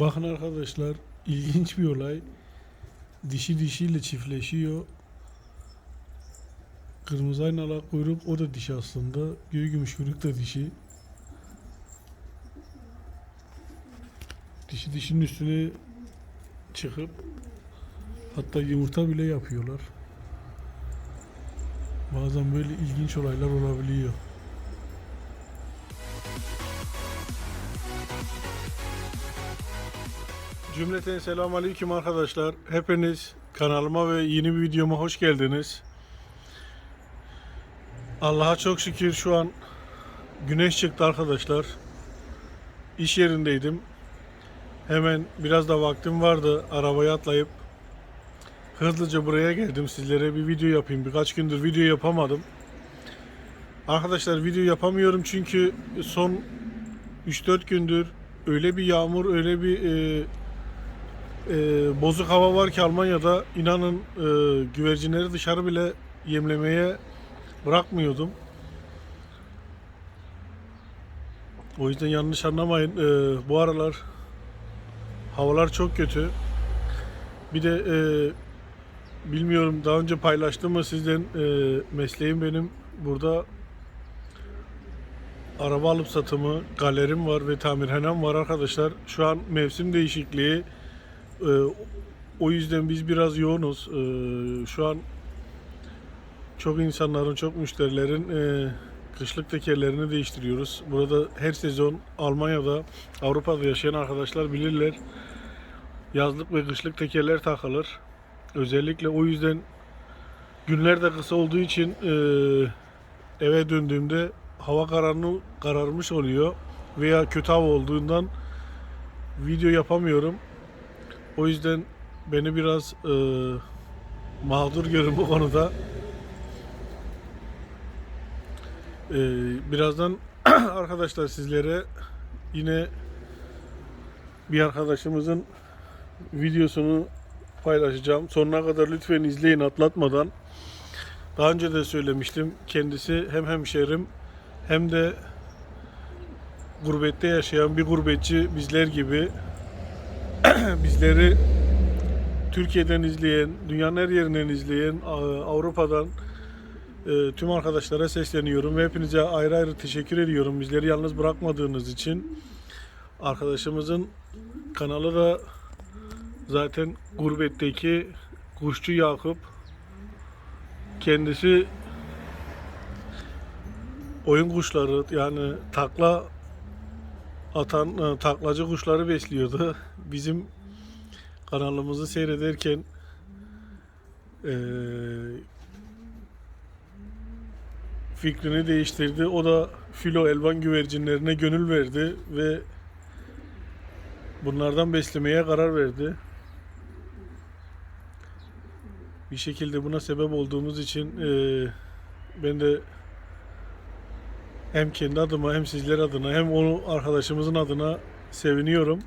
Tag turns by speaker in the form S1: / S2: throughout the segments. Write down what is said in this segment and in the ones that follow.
S1: Bakın arkadaşlar ilginç bir olay. Dişi dişiyle çiftleşiyor. Kırmızı aynalı kuyruk o da dişi aslında. Göğü gümüş kuyruk da dişi. Dişi dişinin üstüne çıkıp hatta yumurta bile yapıyorlar. Bazen böyle ilginç olaylar olabiliyor. Cümleten selamun aleyküm arkadaşlar. Hepiniz kanalıma ve yeni bir videoma hoş geldiniz. Allah'a çok şükür şu an güneş çıktı arkadaşlar. İş yerindeydim. Hemen biraz da vaktim vardı. Arabaya atlayıp hızlıca buraya geldim. Sizlere bir video yapayım. Birkaç gündür video yapamadım. Arkadaşlar video yapamıyorum çünkü son 3-4 gündür öyle bir yağmur, öyle bir e, e, bozuk hava var ki Almanya'da inanın e, güvercinleri dışarı bile yemlemeye bırakmıyordum. O yüzden yanlış anlamayın. E, bu aralar havalar çok kötü. Bir de e, bilmiyorum daha önce paylaştım mı sizden e, mesleğim benim burada araba alıp satımı, galerim var ve tamirhanem var arkadaşlar. Şu an mevsim değişikliği. Ee, o yüzden biz biraz yoğunuz. Ee, şu an çok insanların, çok müşterilerin e, kışlık tekerlerini değiştiriyoruz. Burada her sezon Almanya'da, Avrupa'da yaşayan arkadaşlar bilirler. Yazlık ve kışlık tekerler takılır. Özellikle o yüzden günler de kısa olduğu için e, eve döndüğümde hava kararını kararmış oluyor veya kötü hava olduğundan video yapamıyorum. O yüzden beni biraz e, mağdur görün bu konuda. E, birazdan arkadaşlar sizlere yine bir arkadaşımızın videosunu paylaşacağım. Sonuna kadar lütfen izleyin atlatmadan. Daha önce de söylemiştim. Kendisi hem hemşerim hem de gurbette yaşayan bir gurbetçi bizler gibi bizleri Türkiye'den izleyen, dünyanın her yerinden izleyen, Avrupa'dan e, tüm arkadaşlara sesleniyorum ve hepinize ayrı ayrı teşekkür ediyorum. Bizleri yalnız bırakmadığınız için. Arkadaşımızın kanalı da zaten gurbetteki kuşçu Yakup. Kendisi oyun kuşları yani takla atan e, taklacı kuşları besliyordu. Bizim kanalımızı seyrederken e, fikrini değiştirdi. O da filo elvan güvercinlerine gönül verdi ve bunlardan beslemeye karar verdi. Bir şekilde buna sebep olduğumuz için e, ben de hem kendi adıma hem sizler adına hem onu arkadaşımızın adına seviniyorum.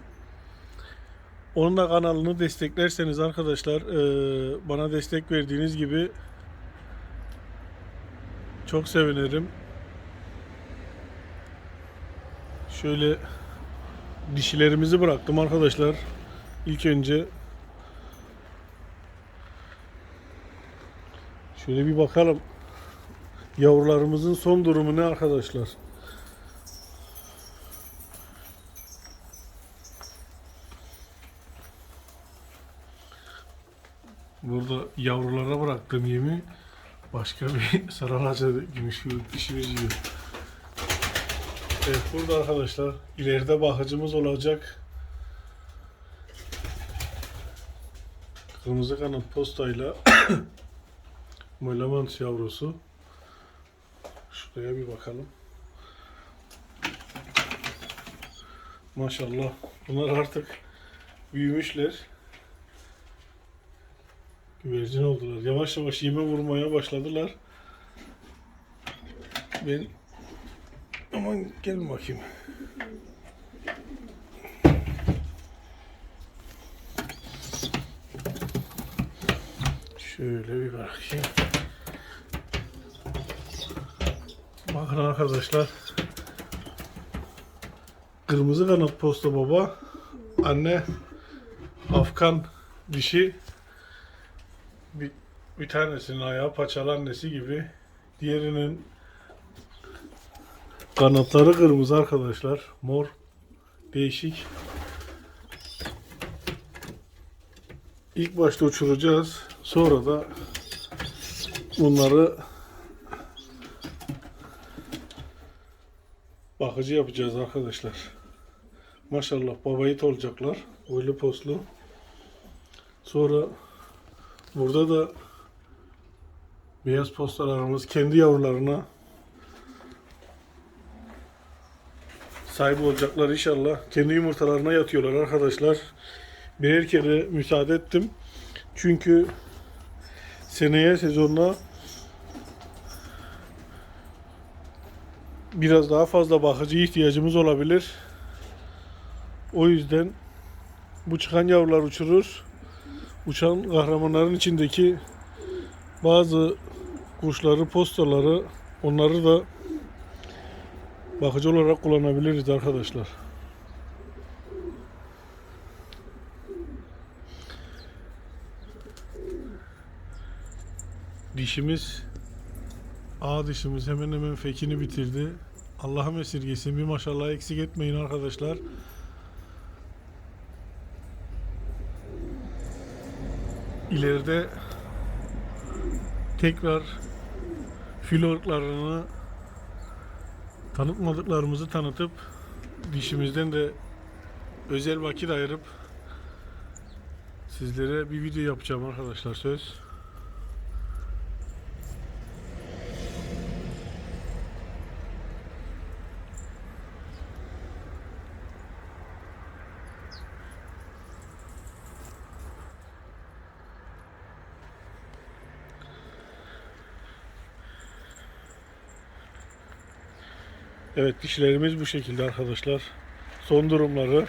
S1: Onun da kanalını desteklerseniz arkadaşlar eee, bana destek verdiğiniz gibi çok sevinirim. Şöyle dişilerimizi bıraktım arkadaşlar. İlk önce şöyle bir bakalım. Yavrularımızın son durumu ne arkadaşlar? Burada yavrulara bıraktığım yemi başka bir saralaca gümüş dişimiz yiyor. Evet burada arkadaşlar ileride bakıcımız olacak. Kırmızı kanat postayla Melamant yavrusu. Şuraya bir bakalım. Maşallah. Bunlar artık büyümüşler. Güvercin oldular. Yavaş yavaş yeme vurmaya başladılar. Ben aman gelin bakayım. Şöyle bir bakayım. Bakın arkadaşlar. Kırmızı kanat posta baba. Anne Afgan dişi. Bir, bir tanesinin ayağı paçalı annesi gibi. Diğerinin kanatları kırmızı arkadaşlar. Mor değişik. İlk başta uçuracağız. Sonra da bunları bakıcı yapacağız arkadaşlar maşallah babayit olacaklar boylu poslu sonra burada da beyaz postalarımız kendi yavrularına sahip olacaklar inşallah. Kendi yumurtalarına yatıyorlar arkadaşlar. Birer kere müsaade ettim. Çünkü seneye sezonla biraz daha fazla bakıcı ihtiyacımız olabilir. O yüzden bu çıkan yavrular uçurur. Uçan kahramanların içindeki bazı kuşları, postaları onları da bakıcı olarak kullanabiliriz arkadaşlar. Dişimiz A dişimiz hemen hemen fekini bitirdi. Allah'ım esirgesin bir maşallah eksik etmeyin arkadaşlar. İleride tekrar filo ırklarını tanıtmadıklarımızı tanıtıp dişimizden de özel vakit ayırıp sizlere bir video yapacağım arkadaşlar söz. Evet dişlerimiz bu şekilde arkadaşlar. Son durumları.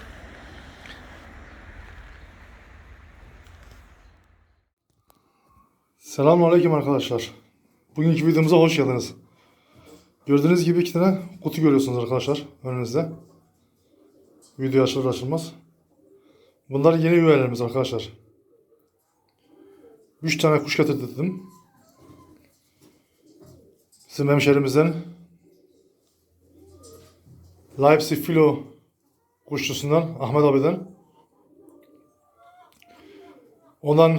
S2: Selamünaleyküm arkadaşlar. Bugünkü videomuza hoş geldiniz. Gördüğünüz gibi iki tane kutu görüyorsunuz arkadaşlar önünüzde. Video açılır açılmaz. Bunlar yeni üyelerimiz arkadaşlar. 3 tane kuş getirdim. Bizim hemşerimizden Leipzig Filo kuşçusundan Ahmet abiden. Ondan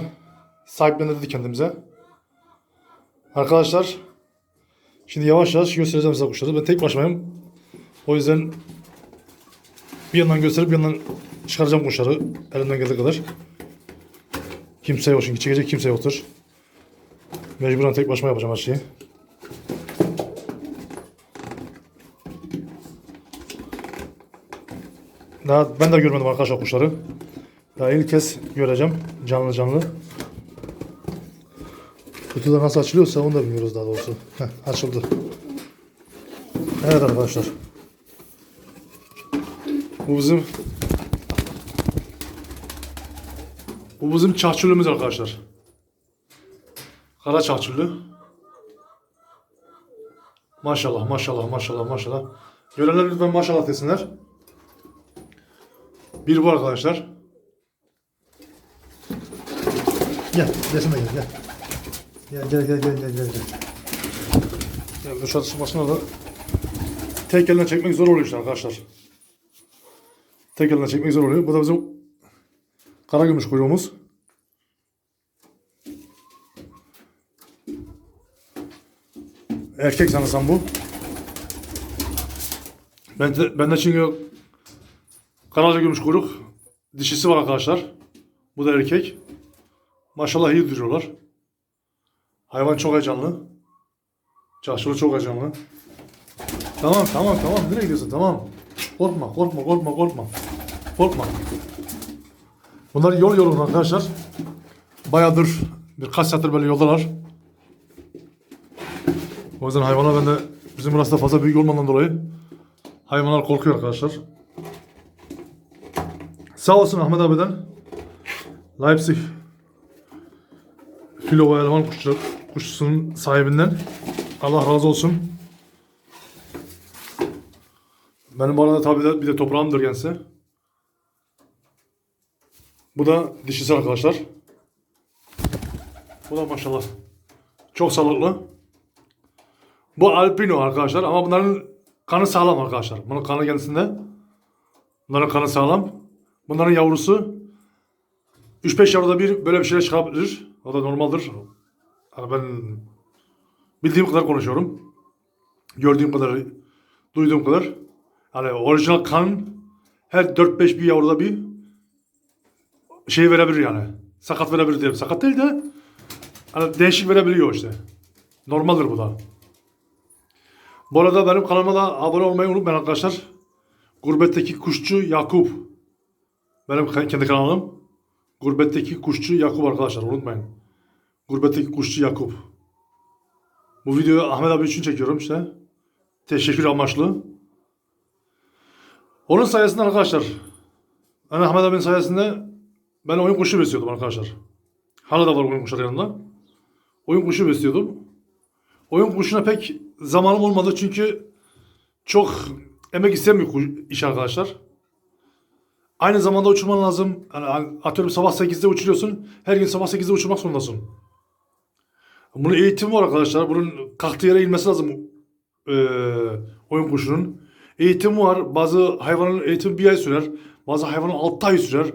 S2: sahiplendirdik kendimize. Arkadaşlar şimdi yavaş yavaş göstereceğim size kuşları. Ben tek başımayım. O yüzden bir yandan gösterip bir yandan çıkaracağım kuşları elimden geldiği kadar. Kimse yok çünkü çekecek kimse yoktur. Mecburen tek başıma yapacağım her şeyi. Daha ben de görmedim arkadaşlar kuşları. Daha ilk kez göreceğim canlı canlı. Kutuda nasıl açılıyorsa onu da bilmiyoruz daha doğrusu. Heh, açıldı. Evet arkadaşlar. Bu bizim Bu bizim çahçülümüz arkadaşlar. Kara çahçüllü. Maşallah maşallah maşallah maşallah. Görenler lütfen maşallah desinler. Bir bu arkadaşlar. Gel, resimde gel, gel. Gel, gel, gel, gel, gel, gel. gel. Yani duş atışmasına da tek eline çekmek zor oluyor işte arkadaşlar. Tek eline çekmek zor oluyor. Bu da bizim kara gümüş kuyruğumuz. Erkek sanırsam bu. Ben de, ben de çünkü Karaca gümüş kuyruk dişisi var arkadaşlar. Bu da erkek. Maşallah iyi duruyorlar. Hayvan çok heyecanlı. Çarşılı çok heyecanlı. Tamam tamam tamam. Nereye gidiyorsun? Tamam. Korkma korkma korkma korkma. Korkma. Bunlar yol yolunda arkadaşlar. Bayağıdır birkaç saattir böyle yoldalar. O yüzden hayvanlar ben de bizim burası da fazla büyük olmadığından dolayı hayvanlar korkuyor arkadaşlar. Sağ olsun Ahmet abiden. Leipzig Filo ve Elvan kuşçu, kuşçusunun sahibinden. Allah razı olsun. Benim arada tabii de bir de toprağımdır kendisi. Bu da dişisi arkadaşlar. Bu da maşallah. Çok sağlıklı. Bu albino arkadaşlar ama bunların kanı sağlam arkadaşlar. Bunun kanı kendisinde. Bunların kanı sağlam. Bunların yavrusu 3-5 yavruda bir böyle bir şeyler çıkabilir. O da normaldir. Yani ben bildiğim kadar konuşuyorum. Gördüğüm kadar, duyduğum kadar. Yani orijinal kan her 4-5 bir yavruda bir şey verebilir yani. Sakat verebilir diyelim. Sakat değil de hani değişik verebiliyor işte. Normaldir bu da. Bu arada benim kanalıma da abone olmayı unutmayın arkadaşlar. Gurbetteki Kuşçu Yakup. Benim ke- kendi kanalım. Gurbetteki Kuşçu Yakup arkadaşlar unutmayın. Gurbetteki Kuşçu Yakup. Bu videoyu Ahmet abi için çekiyorum işte. Teşekkür amaçlı. Onun sayesinde arkadaşlar. Yani Ahmet abinin sayesinde ben oyun kuşu besliyordum arkadaşlar. Hala da var oyun kuşları yanında. Oyun kuşu besliyordum. Oyun kuşuna pek zamanım olmadı çünkü çok emek isteyen bir iş arkadaşlar. Aynı zamanda uçurman lazım. Yani atıyorum sabah 8'de uçuruyorsun. Her gün sabah 8'de uçurmak zorundasın. Bunun eğitimi var arkadaşlar. Bunun kalktığı yere inmesi lazım eee, oyun kuşunun. Eğitim var. Bazı hayvanın eğitimi bir ay sürer. Bazı hayvanın 6 ay sürer.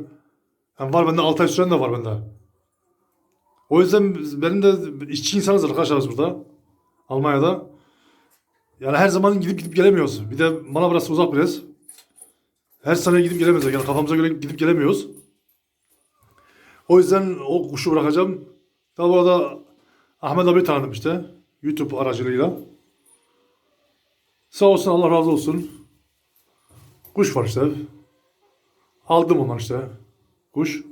S2: Yani var bende 6 ay süren de var bende. O yüzden benim de işçi insanız arkadaşlar burada. Almanya'da. Yani her zaman gidip gidip gelemiyoruz. Bir de bana burası uzak biraz. Her sene gidip gelemiyoruz. Yani kafamıza göre gidip gelemiyoruz. O yüzden o kuşu bırakacağım. Daha bu arada Ahmet abi tanıdım işte. YouTube aracılığıyla. Sağ olsun Allah razı olsun. Kuş var işte. Aldım ondan işte. Kuş.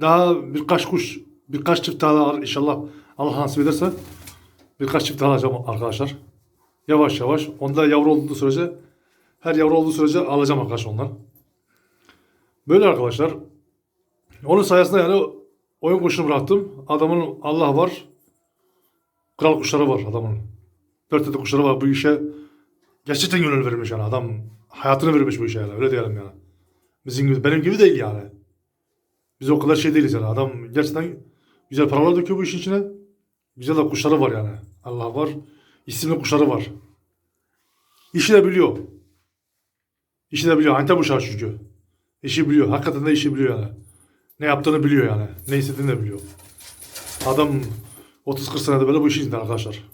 S2: Daha birkaç kuş, birkaç çift daha inşallah Allah nasip ederse. Birkaç çift daha alacağım arkadaşlar. Yavaş yavaş. Onda yavru olduğu sürece her yavru olduğu sürece alacağım arkadaşlar ondan. Böyle arkadaşlar. Onun sayesinde yani oyun kuşunu bıraktım. Adamın Allah var. Kral kuşları var adamın. Dört tane kuşları var. Bu işe gerçekten gönül vermiş yani. Adam hayatını vermiş bu işe yani. Öyle diyelim yani. Bizim gibi, benim gibi değil yani. Biz o kadar şey değiliz yani. Adam gerçekten güzel paralar döküyor bu işin içine. Güzel de kuşları var yani. Allah var. İsimli kuşları var. İşi de biliyor. İşi de biliyor. Antep uşağı çünkü. İşi biliyor. Hakikaten de işi biliyor yani. Ne yaptığını biliyor yani. Ne istediğini de biliyor. Adam 30-40 senede böyle bu işin içinde arkadaşlar.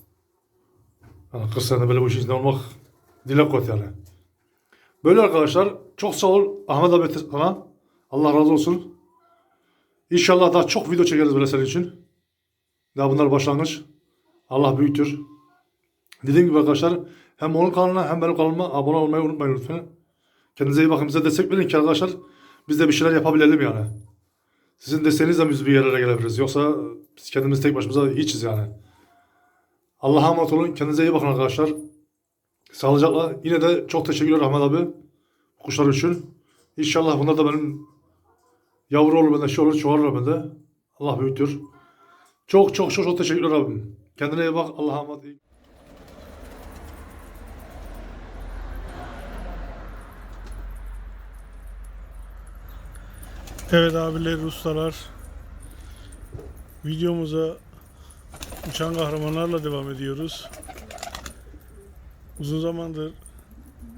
S2: Yani 40 senede böyle bu işin içinde olmak dile kot yani. Böyle arkadaşlar. Çok sağ ol Ahmet abi sana. Allah razı olsun. İnşallah daha çok video çekeriz böyle senin için. Daha bunlar başlangıç. Allah büyüktür. Dediğim gibi arkadaşlar hem onun kanalına hem benim kanalıma abone olmayı unutmayın lütfen. Kendinize iyi bakın. Bize destek verin ki arkadaşlar biz de bir şeyler yapabilelim yani. Sizin desteğinizle biz bir yerlere gelebiliriz. Yoksa biz kendimiz tek başımıza hiçiz yani. Allah'a emanet olun. Kendinize iyi bakın arkadaşlar. Sağlıcakla. Yine de çok teşekkürler Ahmet abi. Kuşlar için. İnşallah bunlar da benim yavru olur bende, şey olur, çoğalır bende. Allah büyüktür. Çok çok çok çok teşekkürler abim. Kendine iyi bak. Allah'a emanet.
S1: Evet abiler, ustalar. Videomuza uçan kahramanlarla devam ediyoruz. Uzun zamandır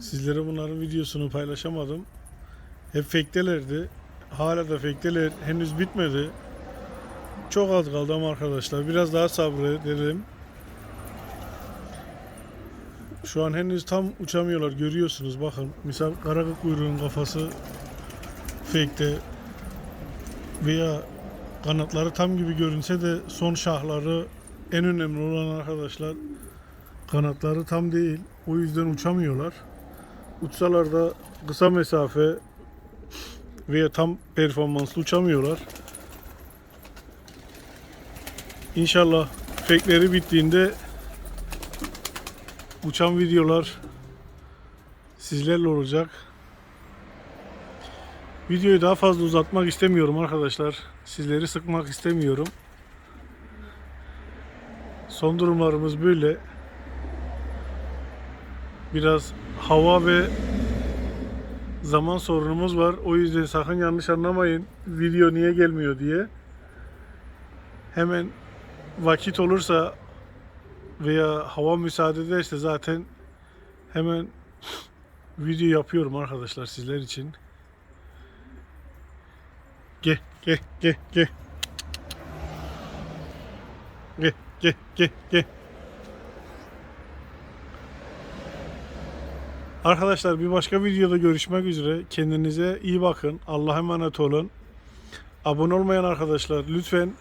S1: sizlere bunların videosunu paylaşamadım. Hep fektelerdi. Hala da fekteler. Henüz bitmedi. Çok az kaldı ama arkadaşlar. Biraz daha sabredelim. Şu an henüz tam uçamıyorlar. Görüyorsunuz bakın. Misal karagı kuyruğun kafası fekte veya kanatları tam gibi görünse de son şahları en önemli olan arkadaşlar kanatları tam değil. O yüzden uçamıyorlar. Uçsalar da kısa mesafe veya tam performanslı uçamıyorlar. İnşallah fekleri bittiğinde uçan videolar sizlerle olacak. Videoyu daha fazla uzatmak istemiyorum arkadaşlar. Sizleri sıkmak istemiyorum. Son durumlarımız böyle. Biraz hava ve zaman sorunumuz var. O yüzden sakın yanlış anlamayın. Video niye gelmiyor diye. Hemen vakit olursa veya hava müsaade ederse zaten hemen video yapıyorum arkadaşlar sizler için. Gel gel gel gel. Gel gel gel gel. Arkadaşlar bir başka videoda görüşmek üzere. Kendinize iyi bakın. Allah'a emanet olun. Abone olmayan arkadaşlar lütfen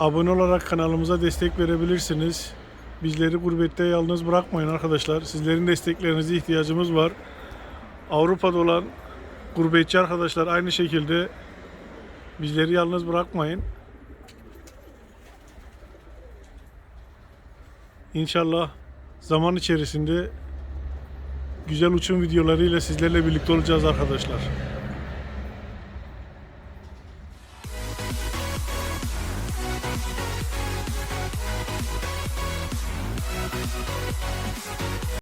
S1: abone olarak kanalımıza destek verebilirsiniz. Bizleri gurbette yalnız bırakmayın arkadaşlar. Sizlerin desteklerinize ihtiyacımız var. Avrupa'da olan gurbetçi arkadaşlar aynı şekilde bizleri yalnız bırakmayın. İnşallah zaman içerisinde güzel uçum videolarıyla sizlerle birlikte olacağız arkadaşlar.